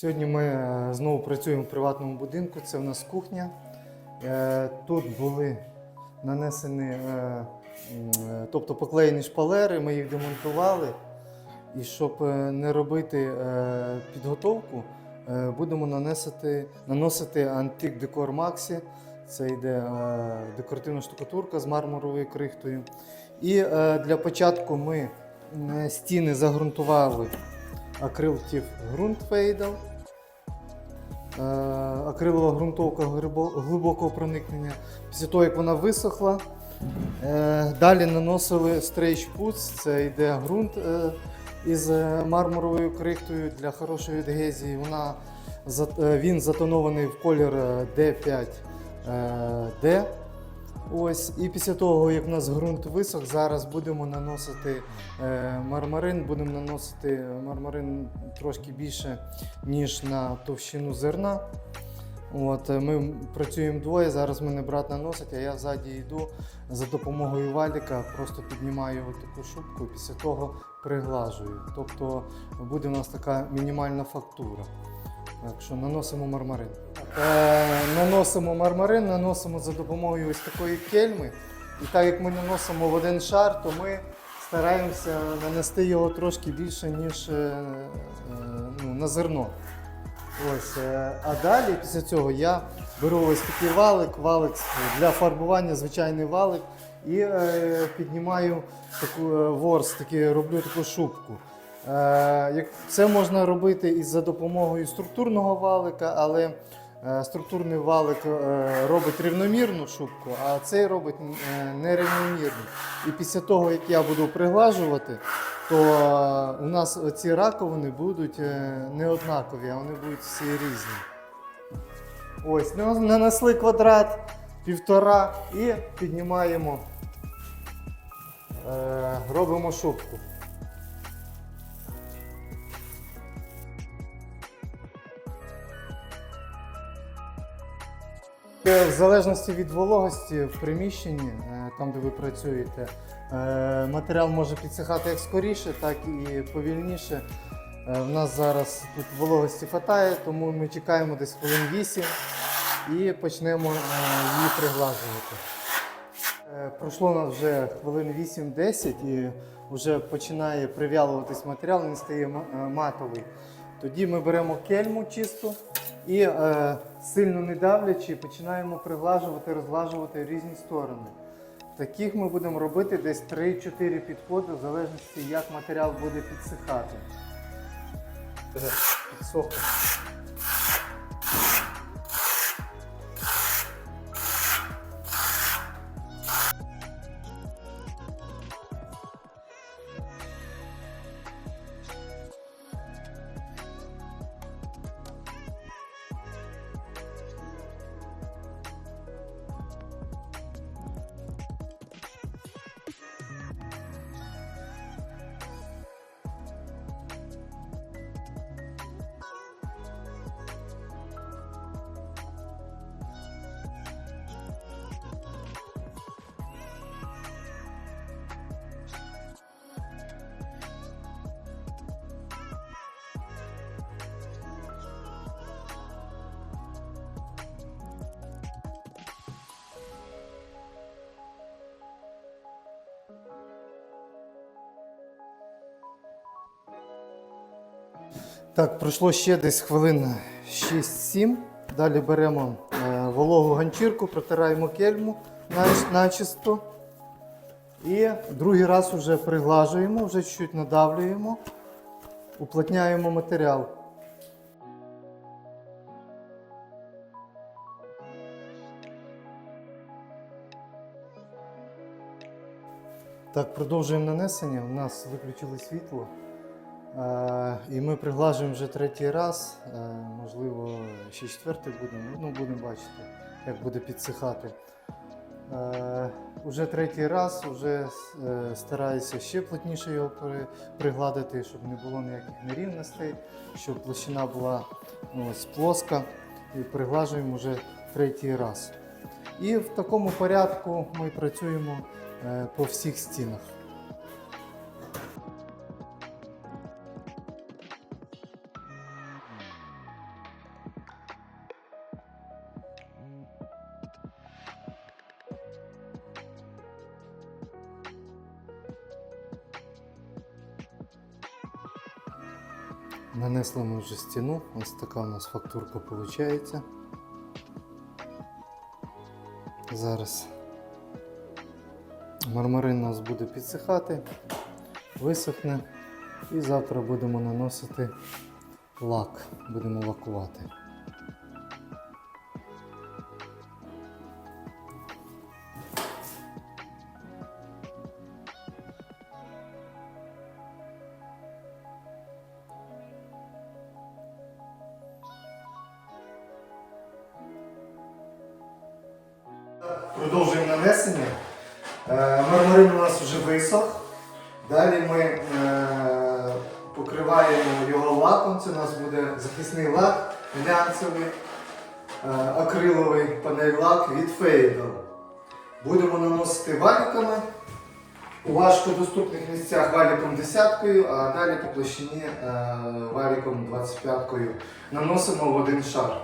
Сьогодні ми е, знову працюємо в приватному будинку. Це в нас кухня. Е, Тут були нанесені, е, тобто поклеєні шпалери, ми їх демонтували. І щоб не робити підготовку, будемо наносити, наносити антик декор Максі. Це йде декоративна штукатурка з мармуровою крихтою. І для початку ми стіни загрунтували акрилтів ґрунтфейдом. Е, Акрилова ґрунтовка глибокого проникнення. Після того, як вона висохла, е, далі наносили стрейч пуц, це йде ґрунт е, із мармуровою крихтою для хорошої адгезії. Вона, він затонований в колір е, D5 е, D. Ось, і після того, як у нас ґрунт висох, зараз будемо наносити е, мармарин. Будемо наносити мармарин трошки більше, ніж на товщину зерна. От, е, ми працюємо двоє, зараз мене брат наносить, а я ззаді йду за допомогою валіка, просто піднімаю таку шубку і після того приглажую. Тобто буде у нас така мінімальна фактура. Так що наносимо мармарин. Е, наносимо мармарин, наносимо за допомогою ось такої кельми. І так як ми наносимо в один шар, то ми стараємося нанести його трошки більше, ніж е, е, ну, на зерно. Ось, а далі після цього я беру ось такий валик, валик для фарбування, звичайний валик, і піднімаю таку ворс, таки, роблю таку шубку. Це можна робити і за допомогою структурного валика, але структурний валик е, робить рівномірну шубку, а цей робить е, нерівномірну. І після того, як я буду приглажувати, то е, у нас ці раковини будуть е, не однакові, а вони будуть всі різні. Ось, нанесли квадрат півтора і піднімаємо, е, робимо шубку. В залежності від вологості в приміщенні, е, там де ви працюєте, е, матеріал може підсихати як скоріше, так і повільніше. Е, В нас зараз тут вологості хватає, тому ми чекаємо десь хвилин 8 і почнемо е, її приглажувати. Е, Пройшло нас вже хвилин 8-10 і вже починає прив'ялуватись матеріал, він стає е, матовий. Тоді ми беремо кельму чисту і е, сильно не давлячи, починаємо приглажувати, розглажувати різні сторони. Таких ми будемо робити десь 3-4 підходи, в залежності, як матеріал буде підсихати. Вже підсохло. Так, пройшло ще десь хвилин 6-7. Далі беремо е, вологу ганчірку, протираємо кельму начисто. І другий раз вже приглажуємо, вже чуть надавлюємо, уплотняємо матеріал. Так, продовжуємо нанесення. У нас виключили світло. Е, І ми приглажуємо вже третій раз, е, можливо, ще четвертий будемо. Ну, будемо бачити, як буде підсихати. Е, Уже третій раз, вже стараюся ще плотніше його пригладити, щоб не було ніяких нерівностей, щоб площина була ну, ось, плоска. І приглажуємо вже третій раз. І в такому порядку ми працюємо по всіх стінах. Нанесли ми вже стіну. Ось така у нас фактурка виходить. Зараз мармарин у нас буде підсихати, висохне. І завтра будемо наносити лак. Будемо лакувати. Продовжуємо нанесення. Е, Мармарин у нас вже висох. Далі ми е, покриваємо його лаком. Це у нас буде захисний лак глянцевий, е, акриловий панель-лак від Фейдл. Будемо наносити валіками. У важкодоступних місцях валіком десяткою, а далі по площині валіком 25-кою наносимо в один шар.